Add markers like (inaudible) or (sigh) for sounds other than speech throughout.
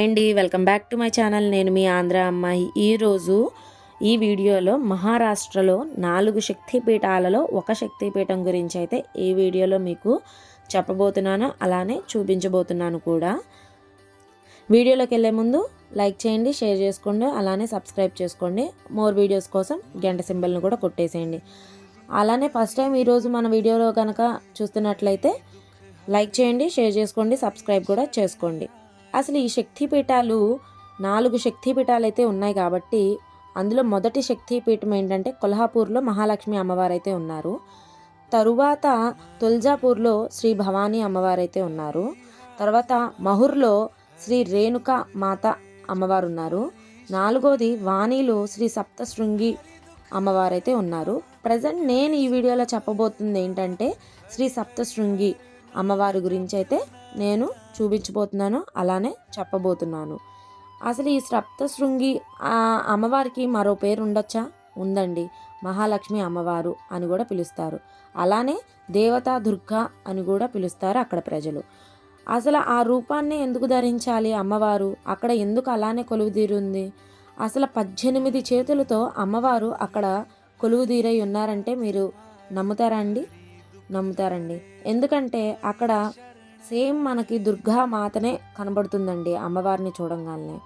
అండి welcome back to my channel. నేను మీ ఆంధ్ర అమ్మాయి. ఈరోజు ఈ వీడియోలో మహారాష్ట్రలో నాలుగు శక్తిపీఠాలలో ఒక శక్తిపీఠం గురించి అయితే ఈ వీడియోలో మీకు చెప్పబోతున్నాను అలానే చూపించబోతున్నాను కూడా. వీడియోలోకి వెళ్ళే ముందు లైక్ చేయండి షేర్ చేసుకోండి అలానే సబ్స్క్రైబ్ చేసుకోండి. మోర్ వీడియోస్ కోసం గంట సింబల్ని కూడా కొట్టేసేయండి. అలానే ఫస్ట్ టైం ఈరోజు మన వీడియోలో కనుక చూస్తున్నట్లయితే లైక్ చేయండి షేర్ చేసుకోండి సబ్స్క్రైబ్ కూడా చేసుకోండి. అసలు ఈ శక్తిపీఠాలు నాలుగు శక్తిపీఠాలు అయితే ఉన్నాయి కాబట్టి అందులో మొదటి శక్తిపీఠం ఏంటంటే కొల్హాపూర్లో మహాలక్ష్మి అమ్మవారు అయితే ఉన్నారు. తరువాత తుల్జాపూర్లో శ్రీ భవానీ అమ్మవారు అయితే ఉన్నారు. తర్వాత మహుర్లో శ్రీ రేణుక మాత అమ్మవారు ఉన్నారు నాలుగోది వాణిలో శ్రీ సప్తశృంగి అమ్మవారైతే ఉన్నారు. ప్రజెంట్ నేను ఈ వీడియోలో చెప్పబోతుంది ఏంటంటే శ్రీ సప్తశృంగి అమ్మవారి గురించి అయితే నేను చూపించబోతున్నాను అలానే చెప్పబోతున్నాను. అసలు ఈ సప్తశృంగి ఆ అమ్మవారికి మరో పేరు ఉండొచ్చా ఉందండి. మహాలక్ష్మి అమ్మవారు అని కూడా పిలుస్తారు. అలానే దేవతా దుర్గా అని కూడా పిలుస్తారు అక్కడ ప్రజలు. అసలు ఆ రూపాన్ని ఎందుకు ధరించాలి అమ్మవారు? అక్కడ ఎందుకు అలానే కొలువుదీరుంది? అసలు పద్దెనిమిది చేతులతో అమ్మవారు అక్కడ కొలువుదీరై ఉన్నారంటే మీరు నమ్ముతారా అండి? నమ్ముతారండి. ఎందుకంటే అక్కడ సేమ్ మనకి దుర్గా మాతనే కనబడుతుందండి అమ్మవారిని చూడంగానే.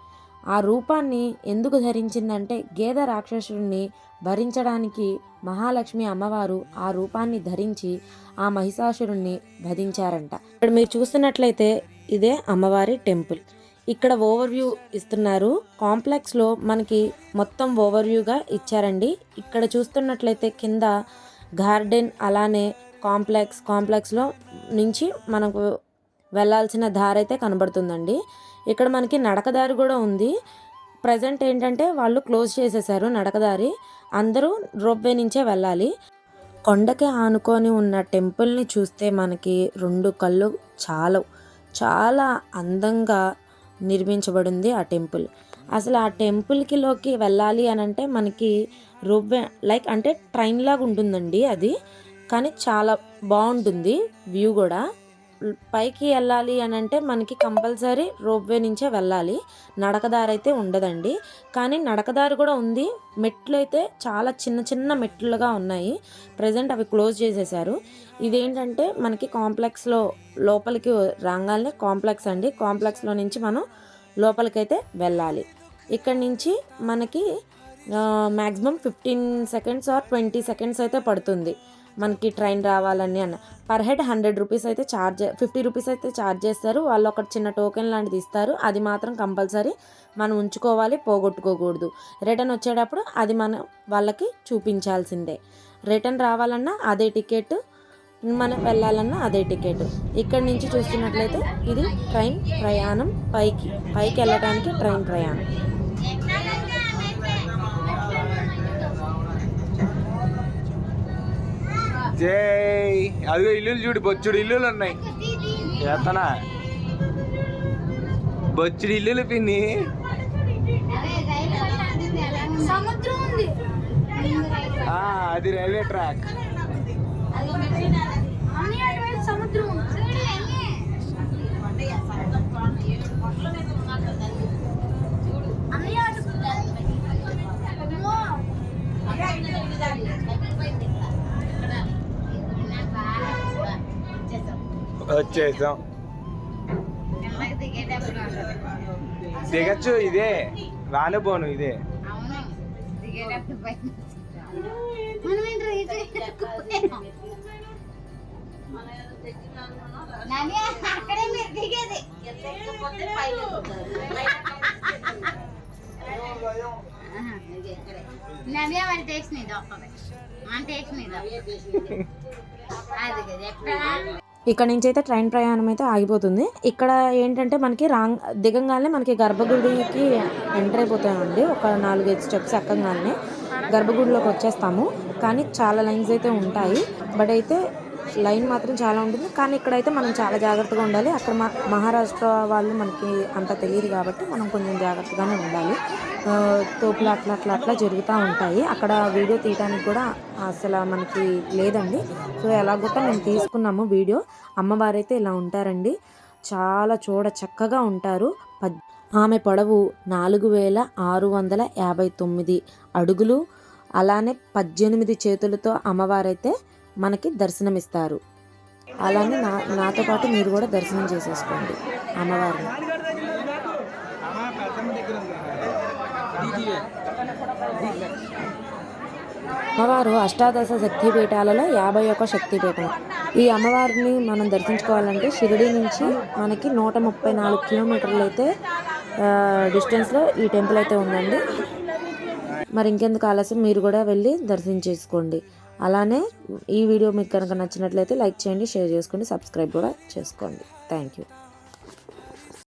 ఆ రూపాన్ని ఎందుకు ధరించిందంటే గేద రాక్షసుడిని భరించడానికి మహాలక్ష్మి అమ్మవారు ఆ రూపాన్ని ధరించి ఆ మహిషాసురుణ్ణి వధించారంట. ఇక్కడ మీరు చూస్తున్నట్లయితే ఇదే అమ్మవారి టెంపుల్. ఇక్కడ ఓవర్వ్యూ ఇస్తున్నారు. కాంప్లెక్స్లో మనకి మొత్తం ఓవర్వ్యూగా ఇచ్చారండి. ఇక్కడ చూస్తున్నట్లయితే కింద గార్డెన్ అలానే కాంప్లెక్స్ కాంప్లెక్స్లో నుంచి మనకు వెళ్ళాల్సిన దారి అయితే కనబడుతుందండి. ఇక్కడ మనకి నడకదారి కూడా ఉంది. ప్రజెంట్ ఏంటంటే వాళ్ళు క్లోజ్ చేసేసారు నడకదారి. అందరూ రోప్వే నుంచే వెళ్ళాలి. కొండకి ఆనుకొని ఉన్న టెంపుల్ని చూస్తే మనకి రెండు కళ్ళు చాలా. చాలా అందంగా నిర్మించబడింది ఆ టెంపుల్. అసలు ఆ టెంపుల్కిలోకి వెళ్ళాలి అని అంటే మనకి రోప్వే లైక్ అంటే ట్రైన్ లాగా ఉంటుందండి అది. కానీ చాలా బాగుంటుంది వ్యూ కూడా. పైకి వెళ్ళాలి అని అంటే మనకి కంపల్సరీ రోప్వే నుంచే వెళ్ళాలి. నడకదారి అయితే ఉండదండి. కానీ నడకదారి కూడా ఉంది. మెట్లు అయితే చాలా చిన్న చిన్న మెట్లుగా ఉన్నాయి. ప్రజెంట్ అవి క్లోజ్ చేసేసారు. ఇదేంటంటే మనకి కాంప్లెక్స్లో లోపలికి రాగానే కాంప్లెక్స్ అండి. కాంప్లెక్స్లో నుంచి మనం లోపలికైతే వెళ్ళాలి. ఇక్కడ నుంచి మనకి maximum fifteen seconds or twenty seconds అయితే పడుతుంది మనకి ట్రైన్ రావాలని అన్న. పర్ హెడ్ హండ్రెడ్ రూపీస్ అయితే ఛార్జ్ ఫిఫ్టీ రూపీస్ అయితే ఛార్జ్ చేస్తారు. వాళ్ళు ఒక చిన్న టోకెన్ లాంటిది ఇస్తారు. అది మాత్రం కంపల్సరీ మనం ఉంచుకోవాలి పోగొట్టుకోకూడదు. రిటర్న్ వచ్చేటప్పుడు అది మనం వాళ్ళకి చూపించాల్సిందే. రిటర్న్ రావాలన్నా అదే టికెట్ మనం వెళ్ళాలన్నా అదే టికెట్. ఇక్కడి నుంచి చూస్తున్నట్లయితే ఇది ట్రైన్ ప్రయాణం. పైకి పైకి వెళ్ళడానికి ట్రైన్ ప్రయాణం. జై. అదిగో ఇల్లులు చూడు బొచ్చుడు ఇల్లులు ఉన్నాయి. ఎత్తనా బొచ్చుడు ఇల్లులు పిన్ని. అది రైల్వే ట్రాక్ అన్ని అటువైపు సముద్రం ఉంది అన్ని అటు అమ్మో. వచ్చేసాం. దిగచ్చు ఇదే. రానుపోను ఇదే అక్కడే మీరు దిగేది ఆహా, ఇది. ఇక్కడే. నవ్య వాళ్ళ టేస్ట్ నీది ఒక్కదే మన టేస్ట్ నీది (laughs) అది కదా ఎక్కడ ఇక్కడ నుంచి అయితే ట్రైన్ ప్రయాణం అయితే ఆగిపోతుంది. ఇక్కడ ఏంటంటే మనకి రాంగ్ దిగంగానే మనకి గర్భగుడికి ఎంటర్ అయిపోతామండి. ఒక నాలుగైదు స్టెప్స్ ఎక్కగానే గర్భగుడిలోకి వచ్చేస్తాము. కానీ చాలా లైన్స్ అయితే ఉంటాయి. బట్ అయితే లైన్ మాత్రం చాలా ఉంటుంది. కానీ ఇక్కడైతే మనం చాలా జాగ్రత్తగా ఉండాలి. అక్కడ మా మహారాష్ట్ర వాళ్ళు మనకి అంత తెలియదు కాబట్టి మనం కొంచెం జాగ్రత్తగానే ఉండాలి. తోపులు అట్లా అట్లా అట్లా జరుగుతూ ఉంటాయి. అక్కడ వీడియో తీయడానికి కూడా అసలు మనకి లేదండి. సో ఎలాగొట్టా మేము తీసుకున్నాము వీడియో. అమ్మవారైతే ఇలా ఉంటారండి. చాలా చూడ చక్కగా ఉంటారు. పద్ ఆమె పొడవు నాలుగు వేల ఆరు వందల యాభై తొమ్మిది అడుగులు. అలానే పద్దెనిమిది చేతులతో అమ్మవారైతే మనకి దర్శనమిస్తారు. అలానే నా నాతో పాటు మీరు కూడా దర్శనం చేసేసుకోండి అమ్మవారిని. అమ్మవారు అష్టాదశ శక్తిపీఠాలలో యాభై ఒక్క శక్తిపీఠం. ఈ అమ్మవారిని మనం దర్శించుకోవాలంటే షిరిడి నుంచి మనకి నూట ముప్పై నాలుగు కిలోమీటర్లు అయితే డిస్టెన్స్లో ఈ టెంపుల్ అయితే ఉందండి. మరి ఇంకెందుకు ఆలస్యం? మీరు కూడా వెళ్ళి దర్శనం చేసుకోండి. అలానే ఈ వీడియో మీకు కనుక నచ్చినట్లయితే లైక్ చేయండి షేర్ చేసుకోండి సబ్స్క్రైబ్ కూడా చేసుకోండి. Thank you